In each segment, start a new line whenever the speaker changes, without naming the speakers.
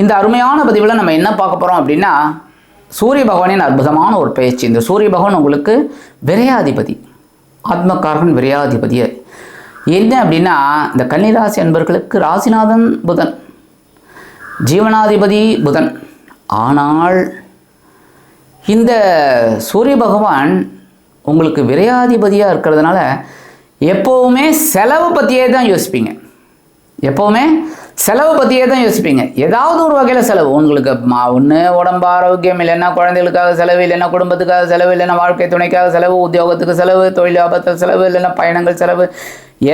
இந்த அருமையான பதிவில் நம்ம என்ன பார்க்க போகிறோம் அப்படின்னா சூரிய பகவானின் அற்புதமான ஒரு பயிற்சி. இந்த சூரிய பகவான் உங்களுக்கு விரையாதிபதி ஆத்மகாரகன் விரையாதிபதி. என்ன அப்படின்னா இந்த கன்னிராசி அன்பர்களுக்கு ராசிநாதன் புதன் ஜீவனாதிபதி புதன். ஆனால் இந்த சூரிய பகவான் உங்களுக்கு விரையாதிபதியாக இருக்கிறதுனால எப்போவுமே செலவு பற்றியே தான் யோசிப்பீங்க. எப்போவுமே செலவு பற்றியே தான் யோசிப்பீங்க. ஏதாவது ஒரு வகையில் செலவு. உங்களுக்கு மா ஒன்று உடம்பு ஆரோக்கியம் இல்லைன்னா குழந்தைகளுக்காக செலவு இல்லைன்னா குடும்பத்துக்காக செலவு இல்லைன்னா வாழ்க்கை துணைக்காக செலவு உத்தியோகத்துக்கு செலவு தொழில் லாபத்தில் செலவு இல்லைன்னா பயணங்கள் செலவு.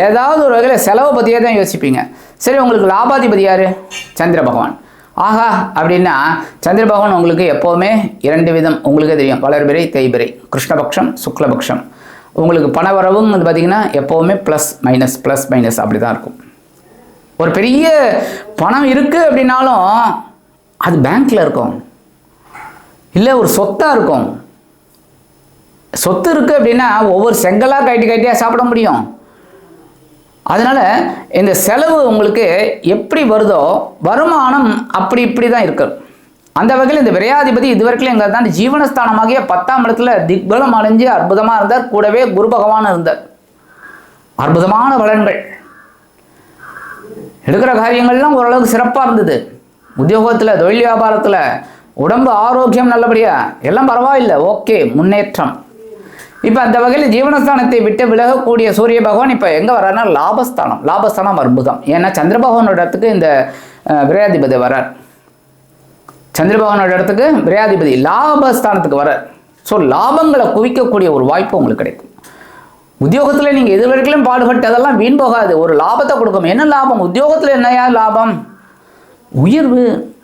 ஏதாவது ஒரு வகையில் செலவை பற்றியே தான் யோசிப்பீங்க. சரி உங்களுக்கு லாபாதிபதி யார்? சந்திர பகவான். ஆஹா அப்படின்னா சந்திர பகவான் உங்களுக்கு எப்போவுமே இரண்டு விதம். உங்களுக்கே தெரியும். வளர்பிறை தேய்பிறை. கிருஷ்ணபக்ஷம் சுக்லபக்ஷம். உங்களுக்கு பணவரவும் வந்து பார்த்திங்கன்னா எப்போவுமே ப்ளஸ் மைனஸ் ப்ளஸ் மைனஸ் அப்படி தான் இருக்கும். ஒரு பெரிய பணம் இருக்குது அப்படின்னாலும் அது பேங்க்கில் இருக்கும். இல்லை ஒரு சொத்தாக இருக்கும். சொத்து இருக்குது அப்படின்னா ஒவ்வொரு செங்கலாக கட்டி கட்டியாக சாப்பிட முடியும். அதனால் இந்த செலவு உங்களுக்கு எப்படி வருதோ வருமானம் அப்படி இப்படி தான் இருக்கு. அந்த வகையில் இந்த விரையாதிபதி இதுவரைக்கும் எங்கள் தான் ஜீவனஸ்தானமாகிய பத்தாம் இடத்துல திக்பலம் அடைஞ்சு அற்புதமாக இருந்தார். கூடவே குரு பகவான் இருந்தார். அற்புதமான பலன்கள். எடுக்கிற காரியங்கள்லாம் ஓரளவுக்கு சிறப்பாக இருந்தது. உத்தியோகத்தில் தொழில் வியாபாரத்தில் உடம்பு ஆரோக்கியம் நல்லபடியா எல்லாம் பரவாயில்லை. ஓகே முன்னேற்றம். இப்போ அந்த வகையில் ஜீவனஸ்தானத்தை விட்டு விலகக்கூடிய சூரிய பகவான் இப்போ எங்கே வர்றாருன்னா லாபஸ்தானம் லாபஸ்தானம் அற்புதம் ஏன்னா சந்திர பகவானோட இடத்துக்கு இந்த விரையாதிபதி வர்றார். சந்திர பகவானோட இடத்துக்கு விரையாதிபதி லாபஸ்தானத்துக்கு வர்றார். ஸோ லாபங்களை குவிக்கக்கூடிய ஒரு வாய்ப்பு உங்களுக்கு கிடைக்கும். உத்தியோகத்தில் நீங்கள் எது வரைக்கும் பாடுபட்டு அதெல்லாம் வீண் போகாது. ஒரு லாபத்தை கொடுக்கும். என்ன லாபம்? உத்தியோகத்தில் என்னையா லாபம்? உயர்வு.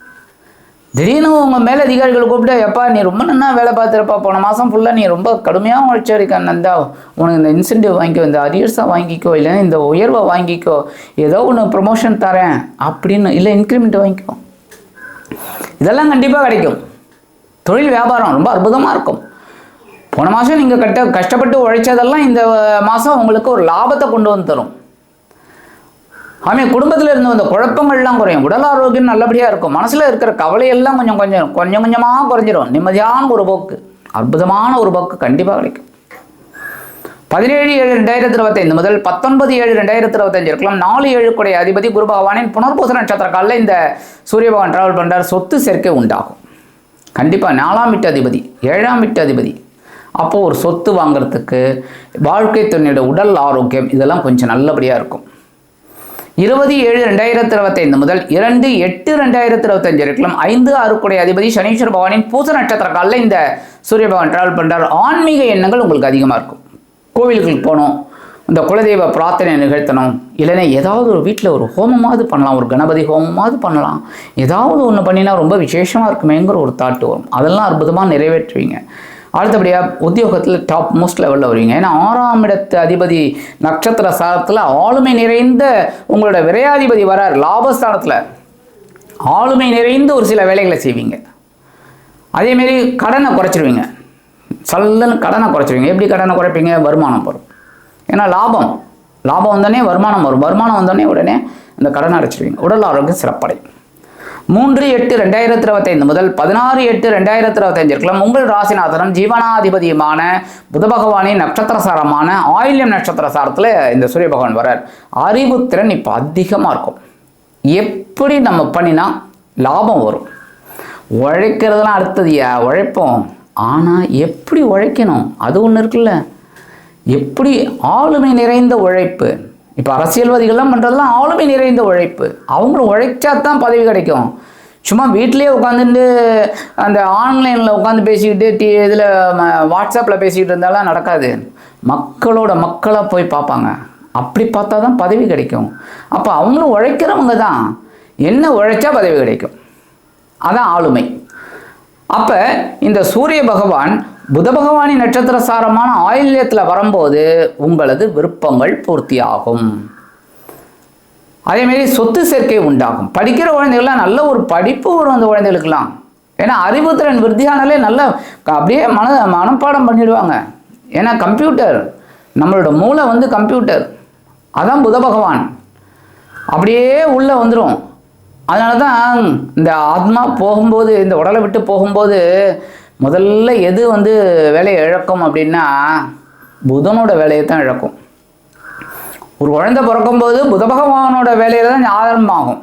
திடீர்னு உங்கள் மேலதிகாரிகள் கூப்பிட்டு எப்பா நீ ரொம்ப நல்லா வேலை பார்த்துருப்பா. போன மாதம் ஃபுல்லாக நீ ரொம்ப கடுமையாக உழைச்சிருக்க நந்தா. உனக்கு இந்த இன்சென்டிவ் வாங்கிக்கோ இந்த அரியர்ஸாக வாங்கிக்கோ இல்லைன்னா இந்த உயர்வை வாங்கிக்கோ. ஏதோ ஒன்று ப்ரொமோஷன் தரேன். அப்படின்னு இல்லை இன்க்ரிமெண்ட் வாங்கிக்கோ. இதெல்லாம் கண்டிப்பாக கிடைக்கும். தொழில் வியாபாரம் ரொம்ப அற்புதமாக இருக்கும். போன மாதம் நீங்கள் கட்ட கஷ்டப்பட்டு உழைச்சதெல்லாம் இந்த மாதம் உங்களுக்கு ஒரு லாபத்தை கொண்டு வந்து தரும். ஆமாம் குடும்பத்தில் இருந்து வந்த குழப்பங்கள்லாம் குறையும். உடல் ஆரோக்கியம் நல்லபடியாக இருக்கும். மனசில் இருக்கிற கவலையெல்லாம் கொஞ்சம் கொஞ்சம் கொஞ்சம் கொஞ்சமாக குறைஞ்சிரும். நிம்மதியான ஒரு போக்கு அற்புதமான ஒரு போக்கு கண்டிப்பாக கிடைக்கும். பதினேழு ஏழு ரெண்டாயிரத்தி இருபத்தைந்து முதல் பத்தொன்பது ஏழு ரெண்டாயிரத்தி இருபத்தஞ்சு இருக்கலாம். நாலு ஏழு குடைய அதிபதி குரு பகவானின் புனர்பூச நட்சத்திர காலில் இந்த சூரிய பகவான் டிராவல் பண்ணுறார் சொத்து சேர்க்கை உண்டாகும். கண்டிப்பாக நாலாம் வீட்டு அதிபதி ஏழாம் வீட்டு அதிபதி அப்போது ஒரு சொத்து வாங்குறதுக்கு வாழ்க்கை துணையோட உடல் ஆரோக்கியம் இதெல்லாம் கொஞ்சம் நல்லபடியாக இருக்கும். இருபது ஏழு ரெண்டாயிரத்தி இருபத்தைந்து முதல் இரண்டு எட்டு ரெண்டாயிரத்தி இருபத்தஞ்சு இருக்கலாம் ஐந்து ஆறுக்குடைய அதிபதி சனீஸ்வர பகவானின் பூச நட்சத்திர காலில் இந்த சூரிய பகவான் டிராவல் பண்ணுறார் ஆன்மீக எண்ணங்கள் உங்களுக்கு அதிகமாக இருக்கும். கோவில்களுக்கு போகணும் இந்த குலதெய்வ பிரார்த்தனை நிகழ்த்தணும் இல்லைன்னா ஏதாவது ஒரு வீட்டில் ஒரு ஹோமமாவது பண்ணலாம் ஒரு கணபதி ஹோமமாவது பண்ணலாம். ஏதாவது ஒன்று பண்ணினா ரொம்ப விசேஷமாக இருக்குமேங்கிற ஒரு தாட்டு வரும். அதெல்லாம் அற்புதமாக நிறைவேற்றுவீங்க. அடுத்தபடியாக உத்தியோகத்தில் டாப் மோஸ்ட் லெவலில் வருவீங்க. ஏன்னா ஆறாம் இடத்து அதிபதி நட்சத்திர சாரத்தில் ஆளுமை நிறைந்த உங்களோட விரையாதிபதி வரார் லாபஸ்தானத்தில். ஆளுமை நிறைந்து ஒரு சில வேலைகளை செய்வீங்க. அதேமாரி கடனை குறைச்சிருவீங்க. சல்லுன்னு கடனை குறைச்சிருவீங்க. எப்படி கடனை குறைப்பீங்க? வருமானம் வரும். ஏன்னா லாபம். லாபம் வந்தோடனே வருமானம் வரும். வருமானம் வந்தோடனே உடனே இந்த கடனை அடைச்சிருவீங்க. உடல் ஆரோக்கியம் சிறப்படையும். மூன்று எட்டு ரெண்டாயிரத்தி இருபத்தைந்து முதல் பதினாறு எட்டு ரெண்டாயிரத்தி இருபத்தஞ்சு இருக்கலாம் உங்கள் ராசிநாதனம் ஜீவனாதிபதியுமான புத பகவானின் நட்சத்திர சாரமான ஆயில்யம் நட்சத்திர சாரத்தில் இந்த சூரிய பகவான் வரார் அறிவுத்திறன் இப்போ அதிகமாக இருக்கும். எப்படி நம்ம பண்ணினா லாபம் வரும். உழைக்கிறதுலாம் அடுத்ததுயா உழைப்போம். ஆனால் எப்படி உழைக்கணும்? அது ஒன்று இருக்குல்ல. எப்படி ஆளுமை நிறைந்த உழைப்பு இப்போ அரசியல்வாதிகள்லாம் பண்ணுறதுலாம் ஆளுமை நிறைந்த உழைப்பு. அவங்களும் உழைச்சா தான் பதவி கிடைக்கும். சும்மா வீட்டிலே உட்காந்துட்டு அந்த ஆன்லைனில் உட்காந்து பேசிக்கிட்டு டி இதில் வாட்ஸ்அப்பில் பேசிக்கிட்டு இருந்தாலாம் நடக்காது. மக்களோட மக்களாக போய் பார்ப்பாங்க. அப்படி பார்த்தா தான் பதவி கிடைக்கும். அப்போ அவங்களும் உழைக்கிறவங்க தான். என்ன உழைச்சா பதவி கிடைக்கும். அதான் ஆளுமை. அப்போ இந்த சூரிய பகவான் புத பகவானி நட்சத்திர சாரமான ஆயில்யத்தில் வரும்போது உங்களது விருப்பங்கள் பூர்த்தியாகும். அதேமாரி சொத்து சேர்க்கை உண்டாகும். படிக்கிற குழந்தைகள்லாம் நல்ல ஒரு படிப்பு வரும் அந்த குழந்தைகளுக்கெல்லாம். ஏன்னா அறிவுத்திறன் விருத்தியானாலே நல்ல அப்படியே மன மனப்பாடம் பண்ணிடுவாங்க. ஏன்னா கம்ப்யூட்டர் நம்மளோட மூளை வந்து கம்ப்யூட்டர். அதான் புத பகவான் அப்படியே உள்ளே வந்துடும் அதனால தான் இந்த ஆத்மா போகும்போது இந்த உடலை விட்டு போகும்போது முதல்ல எது வந்து வேலையை இழக்கும் அப்படின்னா புதனோட வேலையை தான் இழக்கும். ஒரு குழந்தை பிறக்கும்போது புத பகவானோட வேலையில தான் ஆரம்பமாகும்.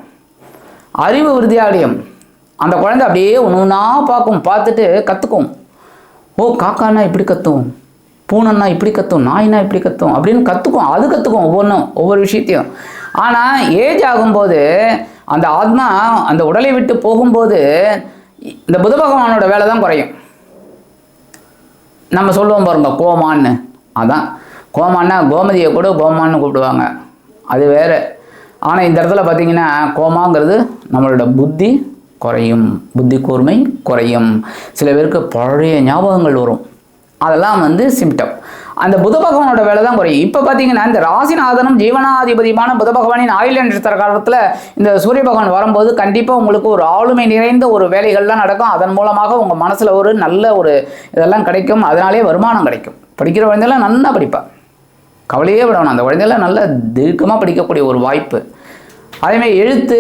அறிவு விருத்தியாலயம் அந்த குழந்தை அப்படியே ஒன்று ஒன்றா பார்க்கும் பார்த்துட்டு கற்றுக்கும் ஓ காக்கானா இப்படி கத்தும். பூனைன்னா இப்படி கத்தும். நாய்னா இப்படி கத்தும் அப்படின்னு கற்றுக்கும் அது கற்றுக்கும் ஒவ்வொன்றும் ஒவ்வொரு விஷயத்தையும். ஆனால் ஏஜ் ஆகும்போது அந்த ஆத்மா அந்த உடலை விட்டு போகும்போது இந்த புத பகவானோட வேலை தான் குறையும். நம்ம சொல்லுவோம் பாருங்க கோமான்னு. அதான். கோமான்னா கோமதியை கூட கோமான்னு கூப்பிடுவாங்க. அது வேறு. ஆனால் இந்த இடத்துல பார்த்தீங்கன்னா கோமாங்கிறது நம்மளோட புத்தி குறையும். புத்தி கூர்மை குறையும். சில பேருக்கு பழைய ஞாபகங்கள் வரும். அதெல்லாம் வந்து சிம்டம் அந்த புத பகவானோட வேலை தான் குறையும் இப்போ பார்த்தீங்கன்னா இந்த ராசிநாதனும் ஜீவனாதிபதியுமான புத பகவானின் ஆயுள் நட்சத்திர காலத்தில் இந்த சூரிய பகவான் வரும்போது கண்டிப்பாக உங்களுக்கு ஒரு ஆளுமை நிறைந்த ஒரு வேலைகள்லாம் நடக்கும். அதன் மூலமாக உங்கள் மனசில் ஒரு நல்ல ஒரு இதெல்லாம் கிடைக்கும். அதனாலே வருமானம் கிடைக்கும். படிக்கிற குழந்தைலாம் நல்லா படிப்பேன் கவலையே விடணும் அந்த குழந்தைலாம் நல்ல தீர்க்கமாக படிக்கக்கூடிய ஒரு வாய்ப்பு. அதேமாதிரி எழுத்து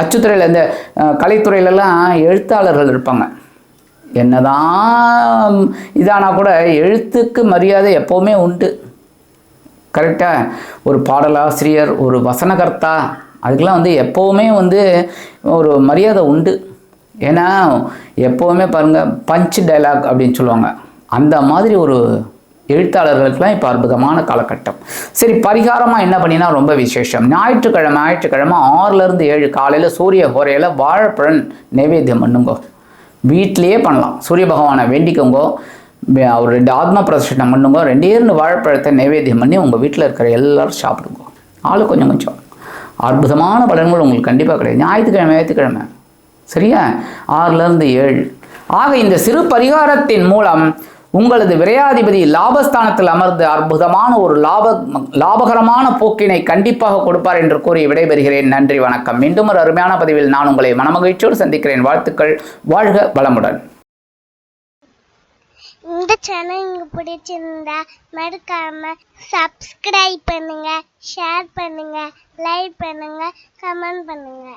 அச்சுத்துறையில் இந்த கலைத்துறையிலலாம் எழுத்தாளர்கள் இருப்பாங்க. என்னதான் இதானா கூட எழுத்துக்கு மரியாதை எப்போவுமே உண்டு. கரெக்டாக ஒரு பாடலாசிரியர் ஒரு வசனகர்த்தா அதுக்கெல்லாம் வந்து எப்போவுமே வந்து ஒரு மரியாதை உண்டு. ஏன்னா எப்போவுமே பாருங்கள் பஞ்ச் டைலாக் அப்படின்னு சொல்லுவாங்க. அந்த மாதிரி ஒரு எழுத்தாளர்களுக்கெல்லாம் இப்போ அற்புதமான காலகட்டம். சரி பரிகாரமாக என்ன பண்ணினா ரொம்ப விசேஷம். ஞாயிற்றுக்கிழமை ஞாயிற்றுக்கிழமை ஆறுலேருந்து ஏழு காலையில் சூரிய ஹோரையில் வாழைப்பழம் நைவேத்தியம் பண்ணுங்கோ. வீட்டிலேயே பண்ணலாம். சூரிய பகவானை வேண்டிக்கோங்க. அவர் ரெண்டு ஆத்ம பிரதட்சணம் பண்ணுங்க. ரெண்டே ரெண்டு வாழைப்பழத்தை நைவேத்தியம் பண்ணி உங்கள் வீட்டில் இருக்கிற எல்லாரும் சாப்பிடுங்க. ஆளு கொஞ்சம் கொஞ்சம். அற்புதமான பலன்கள் உங்களுக்கு கண்டிப்பாக கிடையாது ஞாயிற்றுக்கிழமை ஞாயிற்றுக்கிழமை. சரியா? ஆறுலேருந்து ஏழு. ஆக இந்த சிறு பரிகாரத்தின் மூலம் உங்களது விரையாதிபதி லாபஸ்தானத்தில் அமர்ந்து அற்புதமான ஒரு லாப லாபகரமான போக்கினை கண்டிப்பாக கொடுப்பார் என்று கூறி விடைபெறுகிறேன். நன்றி வணக்கம். மீண்டும் ஒரு அருமையான பதிவில் நான் உங்களை மனமகிழ்ச்சியோடு சந்திக்கிறேன். வாழ்த்துக்கள். வாழ்க வளமுடன்.
இந்த சேனல் உங்களுக்கு பிடிச்சிருந்தா மறக்காம சப்ஸ்கிரைப் பண்ணுங்க ஷேர் பண்ணுங்க லைக் பண்ணுங்க கமெண்ட் பண்ணுங்க.